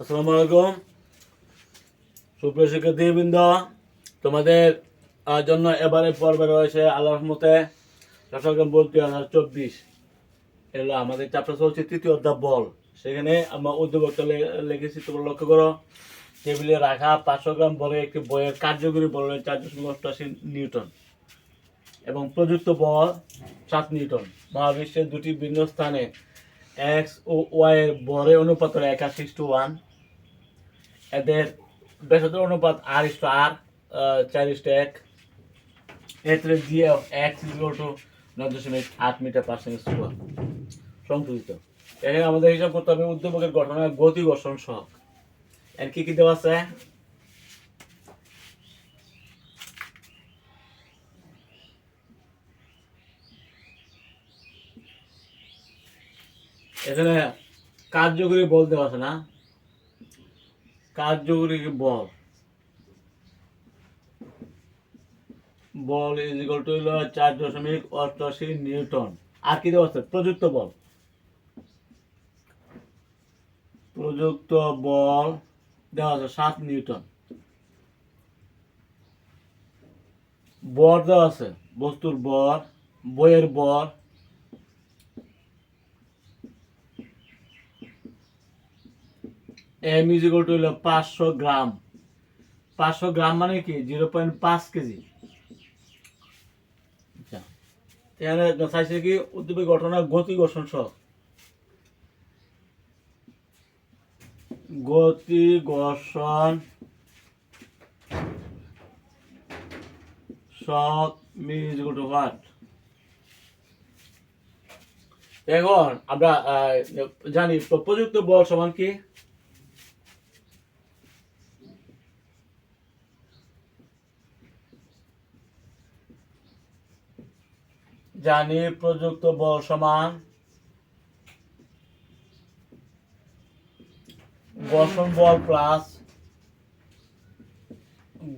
আসসালামু আলাইকুম সুপ্রিয় শিক্ষার্থীবৃন্দ, তোমাদের জন্য এবারে পর্বে রয়েছে আল্লাহ মতে চট্টগ্রাম দুই হাজার চব্বিশ। এগুলো আমাদের চ্যাপ্টার চলছে তৃতীয় অধ্যায় বল। সেখানে আমরা উদ্যোগটা লিখেছি, তোমরা লক্ষ্য করো, টেবিলে রাখা পাঁচশো গ্রাম বলে একটি বইয়ের কার্যকরী বল চার দশমিক অষ্টআশি নিউটন এবং প্রযুক্ত বল সাত নিউটন। মহাবিশ্বের দুটি ভিন্ন স্থানে এক্স ও ওয়াই এর বরের অনুপাত হলো একাশি টু ওয়ান। এদের ব্যাসার্ধের অনুপাত আর ইস টু আর চার ইস টু এক। এতে জি এক্স ইকুয়াল টু নয় দশমিক আট মিটার পার স্কোয়ার সংকুচিত। এখানে আমাদের হিসাব করতে হবে উদ্যোগের ঘটনা গতি এর কি কি দেওয়া আছে? এখানে কার্যকরী বল দেওয়া আছে না? কার্যকরী বল। বল ইজ ইকুয়াল টু হলো চার দশমিক অষ্টআশি নিউটন। আর কি দেওয়া আছে? প্রযুক্ত বল। প্রযুক্ত বল দেওয়া আছে সাত নিউটন। বর দেওয়া আছে, বস্তুর বর বইয়ের বর এম ইজ ইকুয়াল টু হলো পাঁচশো গ্রাম। পাঁচশো গ্রাম মানে কি? জিরো পয়েন্ট পাঁচ কেজি। আচ্ছা। এখানে চাইছে কি? উদ্দীপক ঘটনা গতি ঘর্ষণ সহ। গতি ঘর্ষণ এখন আমরা জানি, প্রযুক্ত বল সমান কি? জানি প্রযুক্ত বল সমান। ঘর্ষণ বল প্লাস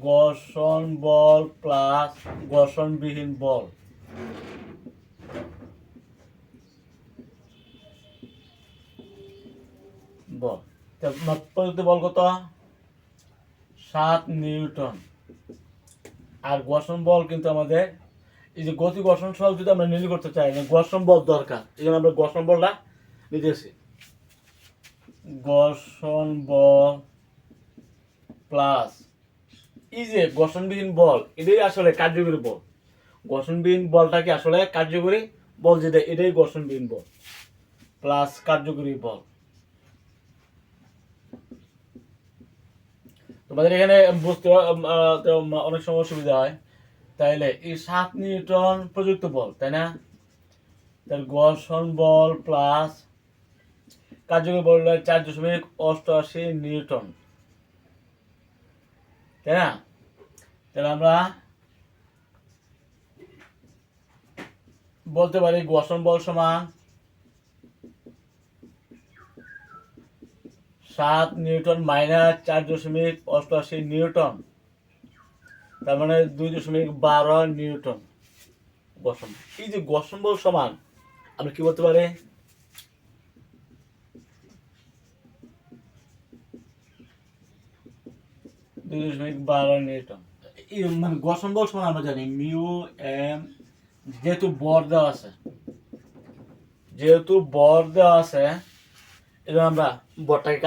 ঘর্ষণ বল প্লাস ঘর্ষণবিহীন বল। বল। প্রযুক্ত বল কত? সাত নিউটন। আর ঘর্ষণ বল কিন্তু আমাদের এই যে গতি ঘর্ষণ সহ যদি আমরা নির্ণয় করতে চাই ঘর্ষণ বল দরকার। এই জন্য আমরা ঘর্ষণ বলটা নিতেছি। ঘর্ষণ বল প্লাস এই যে ঘর্ষণবিহীন বল, এটাই আসলে কার্যকরী বল। ঘর্ষণবিহীন বলটাকে আসলে কার্যকরী? বল যেটা, এটাই ঘর্ষণবিহীন বল। প্লাস কার্যকরী বল। তোমাদের এখানে বুঝতে অনেক সময় অসুবিধা হয়। তাইলে এই সাত নিউটন প্রযুক্ত বল, তাই না? তার ঘর্ষণ বল প্লাস কার্যকরী বল চার দশমিক অষ্টআশি নিউটন তাই না? তাহলে আমরা বলতে পারি ঘর্ষণ বল সমান সাত নিউটন মাইনাস চার দশমিক অষ্টআশি নিউটন তার মানে দুই দশমিক বারো নিউটন ঘর্ষণ এই যে ঘর্ষণ বল সমান, আমরা কি বলতে পারি? দুই দশমিক বারো নিউটন। মানে ঘর্ষণ বল সমান আমরা জানি, মিউ এম, যেহেতু বর দেওয়া আছে। যেহেতু বর দেওয়া আছে এটা আমরা বরটাকে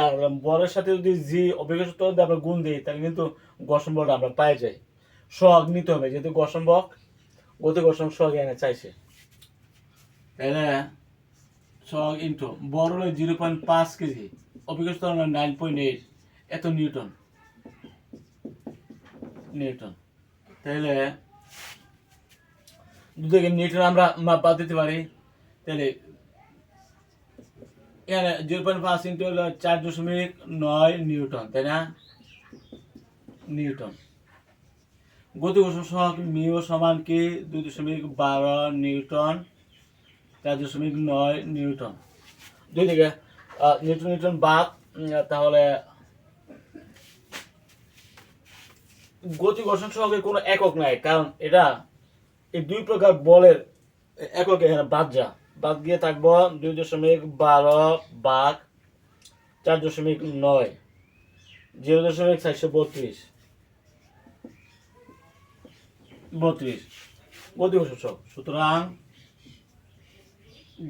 বরের সাথে যদি জি অভিজ্ঞ সূত্র যদি আমরা গুণ দিই, তাহলে কিন্তু ঘর্ষণ বলটা আমরা পাই যাই। সহগ নিতে হবে, যেহেতু ঘর্ষণ বক গতি ঘর্ষণ সহগ এনে চাইছে। তাহলে সহগ ইন্টু, বড় হলো জিরো পয়েন্ট পাঁচ কেজি অভিজ্ঞ নাইন পয়েন্ট এইট, এত নিউটন। নিউটন। তাহলে দুটোকে নিউটন আমরা মাপ বাদ দিতে পারি? তাহলে এখানে জিরো পয়েন্ট পাঁচ ইন্টু হলো চার দশমিক নয় নিউটন, তাই না? নিউটন। গতি সহগ মিউ সমান কি? দুই দশমিক বারো নিউটন, চার দশমিক নয় নিউটন। দুই দিকে নিউটন নিউটন বাদ তাহলে গতি ঘর্ষণ সহগের কোনো একক নাই, কারণ এটা এই দুই প্রকার বলের একক এখানে বাদ যা। বাদ গিয়ে থাকব দুই দশমিক বারো বাঘ চার দশমিক নয়, জিরো দশমিক চারশো বত্রিশ। বত্রিশ। গতি ঘর্ষণ সহগ সুতরাং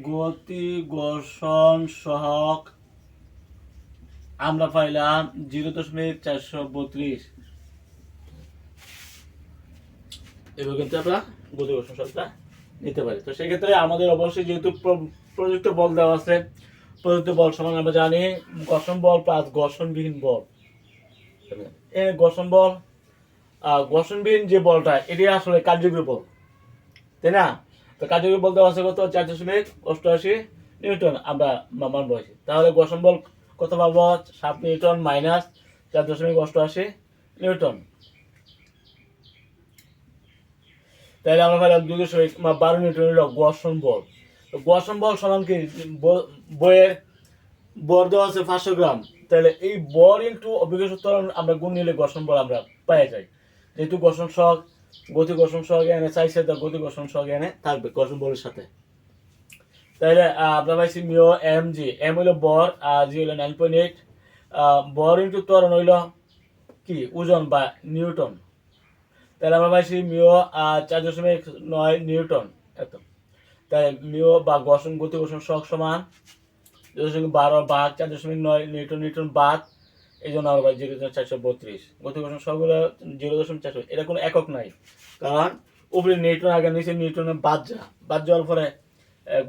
গতি ঘর্ষণ সহগ আমরা পাইলাম জিরো দশমিক চারশো বত্রিশ। এবার কিন্তু আমরা গতি ঘর্ষণ সহগটা নিতে পারি। তো সেক্ষেত্রে আমাদের অবশ্যই যেহেতু প্র- প্রযুক্ত বল দেওয়া আছে, প্রযুক্ত বল সমান আমরা জানি ঘর্ষণ বল প্লাস ঘর্ষণবিহীন বল। ঘর্ষণ বল ঘর্ষণবিহীন যে বলটা এটি আসলে কার্যকরী বল। তাই না? তো কার্যকরী বল দেওয়া আছে কত? চার দশমিক অষ্টআশি নিউটন। আমরা মা- মানব হয়েছি তাহলে ঘর্ষণ বল কত পাবো? সাত নিউটন মাইনাস চার দশমিক অষ্টআশি নিউটন। তাহলে আমরা পেলাম দুই দশমিক বারো নিউটন হলো ঘর্ষণ বল। ঘর্ষণ বল সমান কি? বইয়ের বর দেওয়া আছে পাঁচশো গ্রাম। তাহলে এই বর ইন্টু অভিজ্ঞ আমরা গুণ নিলে ঘর্ষণ বল আমরা পাই যাই। যেহেতু ঘর্ষণ সহগ গতি ঘর্ষণ সহগ এনে চাইছে তো গতি ঘর্ষণ সহগ এনে থাকবে ঘর্ষণ বলের সাথে। তাহলে আমরা পাইছি মিও এম জি এম হইল বর, আর জি হইল নাইন পয়েন্ট এইট বর ইন্টু ত্বরণ হইল কি? ওজন বা নিউটন। তাহলে আমরা পাইছি মিও চার দশমিক নয় নিউটন, এত। তাই মিও বা ঘর্ষণ গতি ঘর্ষণ সহগ সমান দশমিক বারো বাঘ, চার দশমিক নয় নিউটন নিউটন বাদ এই জন্য আমরা পাই জিরো দশমিক চারশো বত্রিশ। গতি ঘর্ষণ সহগুলো জিরো দশমিক চারশো। এটা কোনো একক নাই। কারণ উপরে নিউটন আগে নিচে নিউটনের বাদ যা। বাদ যাওয়ার পরে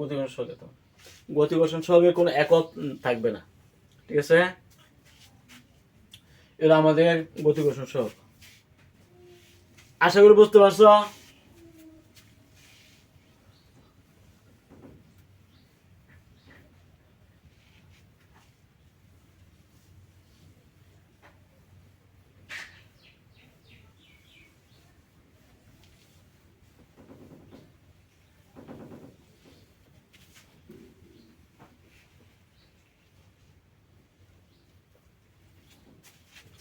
গতি ঘর্ষণ সহগ তো গতি ঘর্ষণ সহগে কোনো একক থাকবে না। ঠিক আছে? এটা আমাদের গতি ঘর্ষণ সহগ আশা করি বুঝতে পারছ?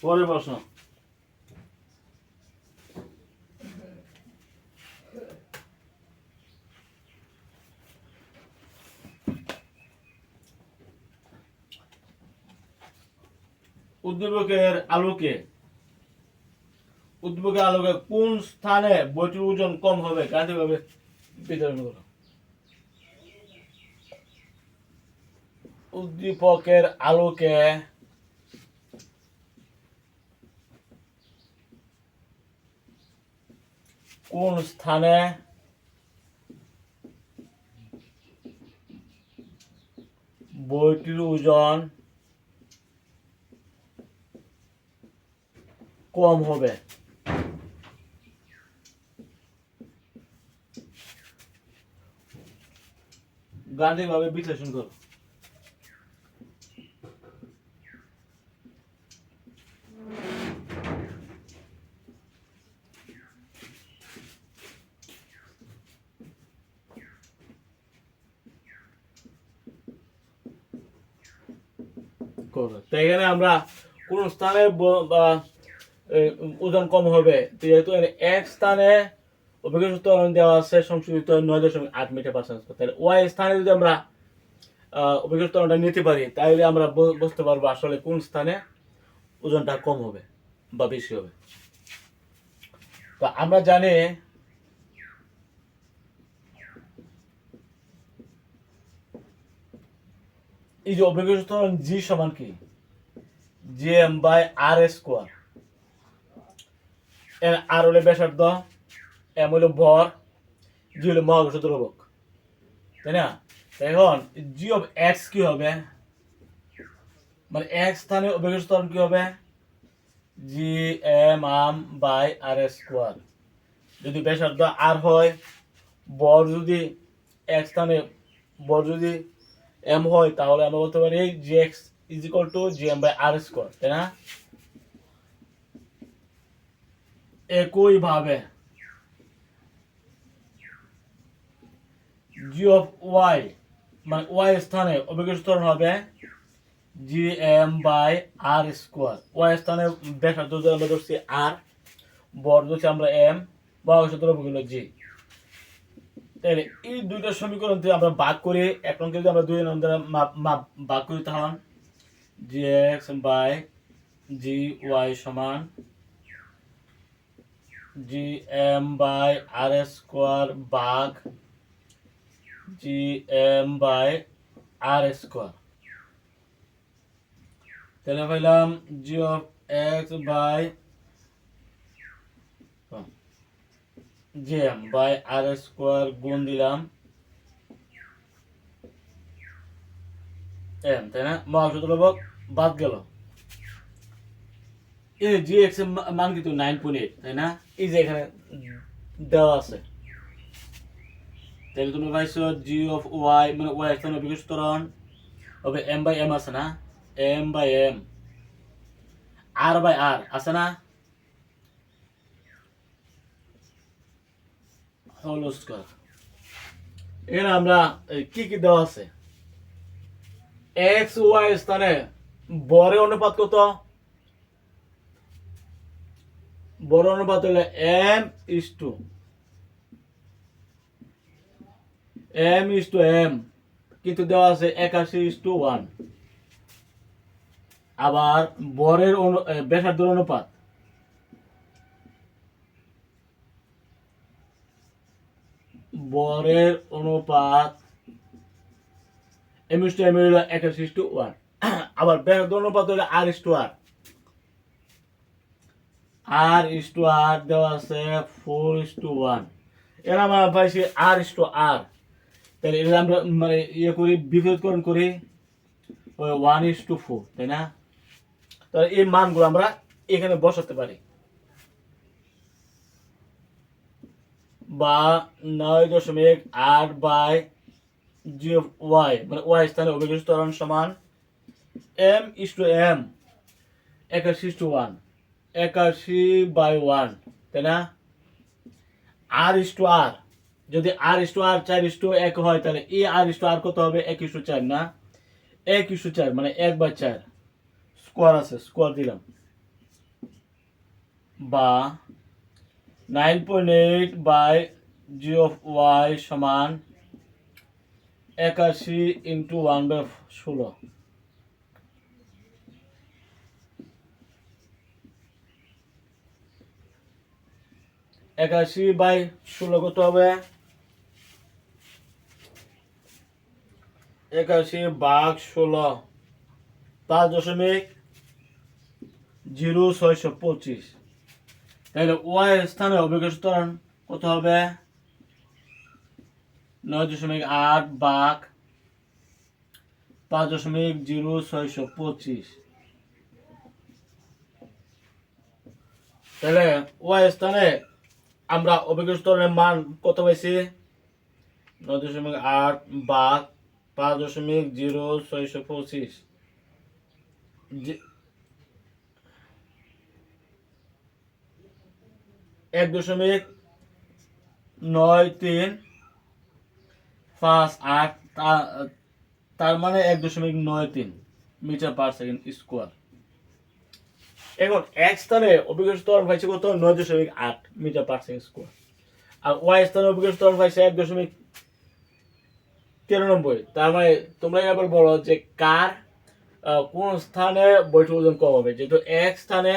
পরের প্রশ্ন উদ্দীপকের আলোকে উদ্দীপকের আলোকে কোন স্থানে বইটির ওজন কম হবে? গাণিতিকভাবে বিতরণ করো। উদ্দীপকের আলোকে কোন স্থানে বইটির ওজন কম হবে? গাণিতিকভাবে বিশ্লেষণ করো। করবে। তো এখানে আমরা কোন স্থানে ওজন কম হবে যেহেতু এক স্থানে অভিজ্ঞতা ত্বরণ দেওয়া আছে সংশোধিত নয় দশমিক আট মিটার পার্সেন্ট তাহলে ওয়াই স্থানে যদি আমরা আহ, অভিজ্ঞতা ত্বরণটা নিতে পারি তাহলে আমরা বুঝতে পারব আসলে কোন স্থানে ওজনটা কম হবে বা বেশি হবে। তো আমরা জানি এই যে অভিজ্ঞতা ত্বরণ জি সমান কি? G M by R square. এর আর হলে ব্যাসার্ধ, এম হলো ভর, জি হলো মহাকর্ষ দ্রবক তাই না? এখন জি অফ এক্স কি হবে? মানে এক স্থানে অভিজ্ঞতা ত্বরণ কি হবে? G M um by R square. যদি ব্যাসার্ধ আর হয় বর যদি এক স্থানে বর যদি এম হয়, তাহলে আমরা বলতে পারি G X is equal to G M by R square তাই না? একই ভাবে জি অফ ওয়াই মানে ওয়াই স্থানে অভিজ্ঞ ত্বরণ হবে G M by R square Y স্থানে ব্যাসার্ধ আমরা ধরছি আর বর ধরছি আমরা এম বা অবশ্যই অভিজ্ঞ জি তাহলে এই দুইটা সমীকরণ থেকে আমরা ভাগ করি, এক অঙ্কে যদি আমরা দুই নাম দ্বারা মাপ ভাগ করি তখন G X by G Y সমান G M by R square বাঘ G M by R square তাহলে পাইলাম G of X by G M by R square গুণ দিলাম এম, তাই না? মহাংশ দ্রবক বাদ গেল। এই জি এক্স মান কিন্তু নাইন পয়েন্ট এইট তাই না? এই যে এখানে দেওয়া আছে। তাহলে তুমি পাইছো জি অফ ওয়াই মানে ওয়াই স্থানে বিকস্তরণ হবে এম বাই এম আছে না? M by M R by R আছে না? হোল স্কোয়ার এখানে আমরা কি কি দেওয়া আছে? এক্স ওয়াই স্থানে বরের অনুপাত কত? বড় অনুপাত হলে M is to M is to M কিন্তু দেওয়া আছে একাশি ইস টু ওয়ান আবার বরের অনু এ, অনুপাত। বরের অনুপাত এম ইস টু এম হলো একাশি ইস টু ওয়ান আবার ব্যাসার্ধের অনুপাত হলো আর ইস আর আর ইস টু আর দেওয়া আছে ফোর ইস টু ওয়ানের আমরা পাইছি আর ইস টু আর তাহলে এটা আমরা মানে ইয়ে করি বিপরীতকরণ করি ওয়ান ইস টু ফোর তাই না? তাহলে এই মানগুলো আমরা এখানে বসাতে পারি। বা নয় দশমিক আট বাই জি ওয়াই মানে ওয়াই স্থানে অভিজ্ঞ ত্বরণ সমান এম ইস টু এম, একাশি টু ওয়ান, একাশি বাই ওয়ান, তাই না? আর ইস টু আর, যদি আর ইস টু আর চার ইস টু এক হয়, তাহলে এ আর ইস টু আর কত হবে? এক ইস টু চার না? এক ইস টু চার মানে এক বাই চার, স্কোয়ার আছে, স্কোয়ার দিলাম। বা nine point eight by G of Y সমান একাশি ইন্টু ওয়ান বাই ষোলো। একাশি বাই ষোলো কত হবে? একাশি বাঘ ষোলো, পাঁচ দশমিক জিরো ছয়শো পঁচিশ। তাহলে ওয়াই স্থানে অভিজ্ঞ ত্বরণ কত হবে? নয় দশমিক আট বাঘ পাঁচ দশমিক জিরো ছয়শো পঁচিশ। তাহলে ওয়াই স্থানে আমরা অভিজ্ঞ স্তরের মান কত পাইছি? নয় দশমিক আট বাঘ পাঁচ দশমিক জিরো ছয়শো পঁচিশ। এক দশমিক নয় তিন পাঁচ আট তার মানে এক দশমিক নয় তিন মিটার পার সেকেন্ড স্কোয়ার। এখন এক স্থানে অভিজ্ঞ স্তর পাইছে কত? নয় দশমিক আট মিটার পার সেকেন্ড স্কোয়ার। আর ওয়াই স্থানে অভিজ্ঞ স্তর পাইছে এক দশমিক তিরানব্বই। তার মানে তোমরা এবার বলো যে কার কোন স্থানে বইটির ওজন কম হবে? যেহেতু এক স্থানে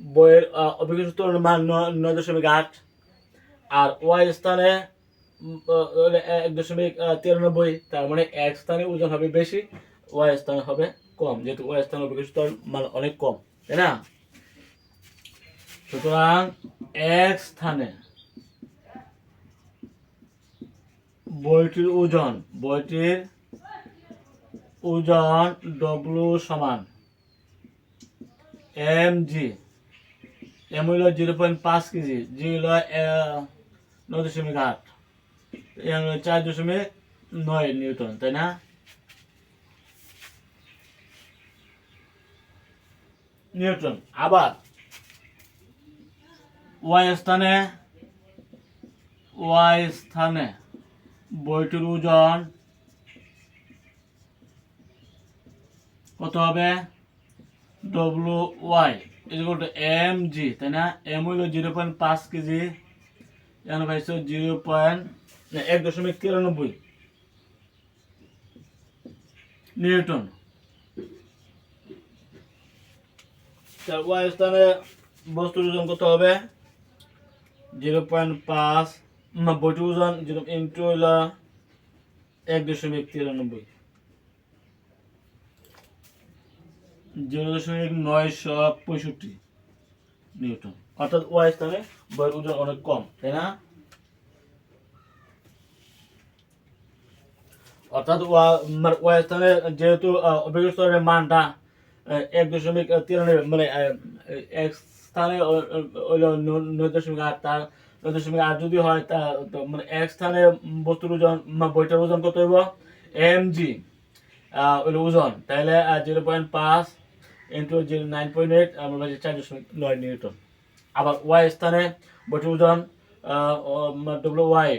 বইয়ের অভিজ্ঞ মান নয় দশমিক আট। আর ওয়াই স্থানে এক দশমিক তিরানব্বই। তার মানে এক স্থানে ওজন হবে বেশি, ওয়াই স্থানে হবে কম। যেহেতু ওয়াই স্থানে অভিজ্ঞ মান অনেক কম, তাই না? সুতরাং এক স্থানে বইটির ওজন বইটির ওজন ডব্লু সমান এম জি এম হইল জিরো পয়েন্ট পাঁচ কেজি জি হইল নয় দশমিক আট। এম হইল চার দশমিক নয় নিউটন, তাই না? নিউটন, আবার ওয়াই স্থানে ওয়াই স্থানে বইটির ওজন কত হবে? W Y. Equal to M G তাই না? এম হইল জিরো পয়েন্ট পাঁচ কেজি, এখানে পাইছো জিরো পয়েন্ট এক দশমিক নিউটন। তার স্থানে বস্তুর ওজন কত হবে? জিরো পয়েন্ট পাঁচ বইটির ওজন, জিরো ইন্টু হইল এক দশমিক তিরানব্বই। জিরো দশমিক নয়শো পঁয়ষট্টি নিউটন। অর্থাৎ ওয়াই স্থানে বইয়ের ওজন অনেক কম, তাই না? অর্থাৎ ওয়া- মানে ওয়াই স্থানে যেহেতু মানটা এক দশমিক তিরানব্বই মানে এক স্থানে হইল নয় দশমিক আট, তার নয় দশমিক আট যদি হয়, তা মানে এক স্থানে বস্তুর ওজন মানে বইটার ওজন কত হইব? এম জি ওজন। তাহলে জিরো পয়েন্ট পাঁচ into zero nine point eight আমরা বলছি চার দশমিক নয় নিউটন। আবার ওয়াই স্থানে বইটির ওজন ডব্লিউ ওয়াই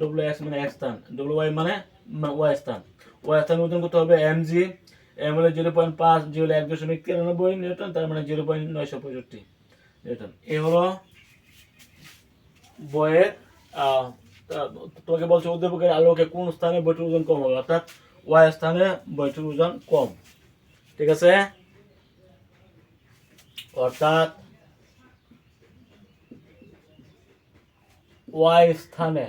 ডব্লিউ এক্স মানে এক স্থান ডব্লিউ ওয়াই মানে ওয়াই স্থান। ওয়াই স্থান ওজন করতে হবে এম জি এম হলো জিরো পয়েন্ট পাঁচ জি হলো এক দশমিক তিরানব্বই নিউটন, তার মানে জিরো পয়েন্ট নয়শো পঁয়ষট্টি নিউটন। এই হলো বইয়ের তোমাকে বলছে উদ্দীপকের আলোকে কোন স্থানে বইটির ওজন কম হবে, অর্থাৎ ওয়াই স্থানে বইটির ওজন কম। ঠিক আছে? অর্থাৎ ওয়াই স্থানে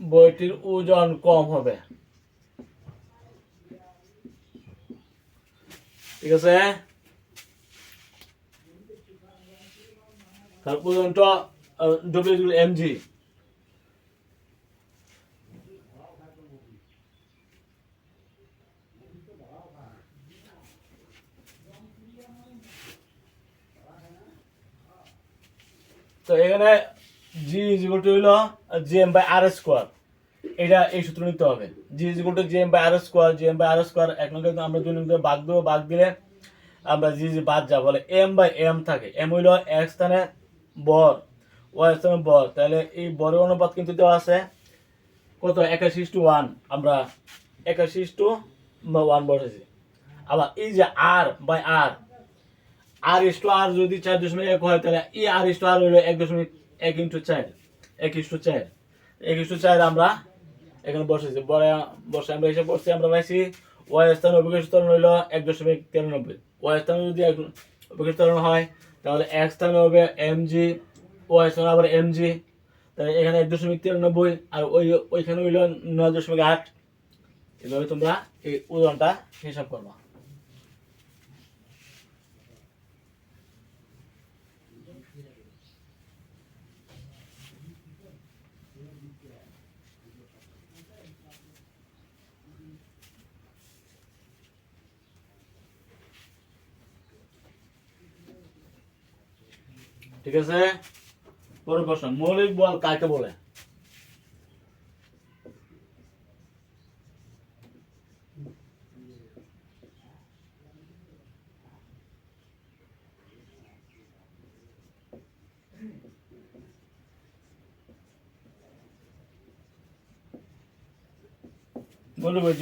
বইটির ওজন কম হবে। ঠিক আছে? তার ওজনটা ডব্লিউ এম তো এখানে জি ইজ ইকুয়াল টু হইল G M by R square এটা এই সূত্র নিতে হবে। G is equal to G M by R square G M by R square এক নম্বরে আমরা দুই নম্বরে বাগ দেবো। বাগ দিলে আমরা জি জি বাদ যা বলে এম বাই এম থাকে। এম হইল এক স্থানে বর ওয়াই স্থানে বর। তাহলে এই বরের অনুপাত কিন্তু দেওয়া আছে। কত? একাশি টু ওয়ান। আমরা একাশি টু ওয়ান বসেছি আবার এই যে আর by R R is to আর যদি চার দশমিক এক হয়, তাহলে ই আর ইস টু আর হইল এক দশমিক এক ইন্টু চার, এক ইস টু চার। এক ইস টু চার আমরা এখানে বসেছি বসে আমরা এসে পড়ছি আমরা পাইছি ওয়াই স্থান অভিজ্ঞ স্তরণ হইল এক দশমিক তিরানব্বই। ওয়াই স্থান যদি এক অভিজ্ঞ স্তরণ হয়, তাহলে এক স্থানে হবে এম জি ওয়াই স্থান আবার এম জি তাহলে এখানে এক দশমিক তিরানব্বই আর ওই ওইখানে হইল নয় দশমিক আট। এভাবে তোমরা এই উদাহরণটা হিসাব করবা। ঠিক আছে? পরের প্রশ্ন, মৌলিক বল কাকে বলে?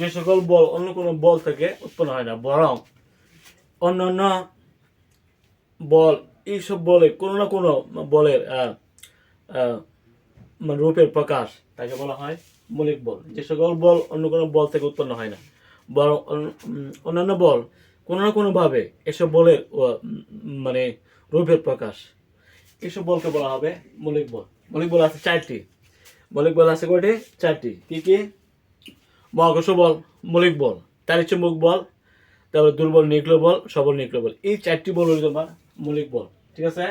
যে সকল বল, অন্য কোনো বল থেকে উৎপন্ন হয় না, বরং অন্য বল এইসব বলে কোনো না কোনো আহ, মানে রূপের প্রকাশ তাকে বলা হয় মৌলিক বল। যে সকল বল অন্য কোনো বল থেকে উৎপন্ন হয় না। বরং অন্যান্য বল কোনো না কোনোভাবে এসব বলের মানে রূপের প্রকাশ। এসব বলকে বলা হবে মৌলিক বল। মৌলিক বল আছে চারটি। মৌলিক বল আছে কয়টি? চারটি। কি কি? মহাকর্ষ বল মৌলিক বল তারি চুম্বক বল তারপরে দুর্বল নিউক্লিয় বল সবল নিউক্লিয় বল। এই চারটি বল হলো তোমার মৌলিক বল। ঠিক আছে?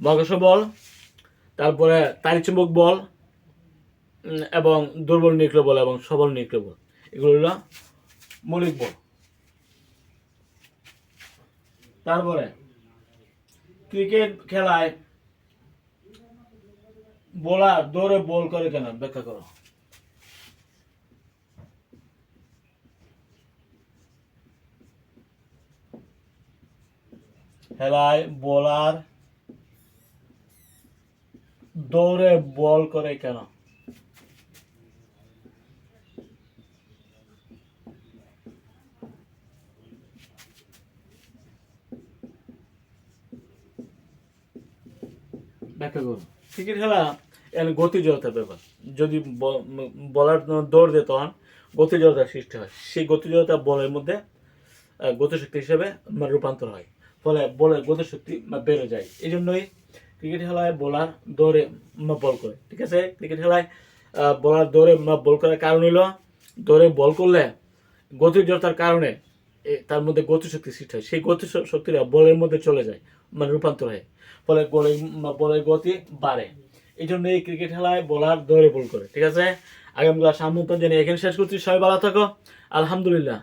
মহাকর্ষ বল, তারপরে তারিচুম্বক বল এবং দুর্বল নিউক্লিয় বল এবং সবল নিউক্লিয় বল। এগুলো হলো মৌলিক বল। তারপরে ক্রিকেট খেলায় বোলার দৌড়ে বল করে কেন? ব্যাখ্যা করো। খেলায় বোলার দৌড়ে বল করে কেন? ব্যাখ্যা করুন। ক্রিকেট খেলা এর গতিজড়তার ব্যাপার। যদি বলার দৌড় দেয় তখন গতিজড়তা সৃষ্টি হয়। সেই গতিজড়তা বলের মধ্যে গতিশক্তি হিসেবে রূপান্তর হয়। ফলে বলের গতিশক্তি বেড়ে যায়। এই জন্যই ক্রিকেট খেলায় বোলার দৌড়ে বল করে, ঠিক আছে? ক্রিকেট খেলায় বলার দৌড়ে বল করার কারণ হলো দৌড়ে বল করলে গতির জড়তার কারণে তার মধ্যে গতিশক্তি সৃষ্টি হয়। সেই গতি শক্তিটা বলের মধ্যে চলে যায় মানে রূপান্তর হয়। ফলে বলের বলের গতি বাড়ে। এই জন্য এই ক্রিকেট খেলায় বলার দৌড়ে বল করে, ঠিক আছে? আগামী ক্লাস আমন্ত্রণ জানিয়ে এখানে শেষ করছি। সবাই ভালো থাকো। আলহামদুলিল্লাহ।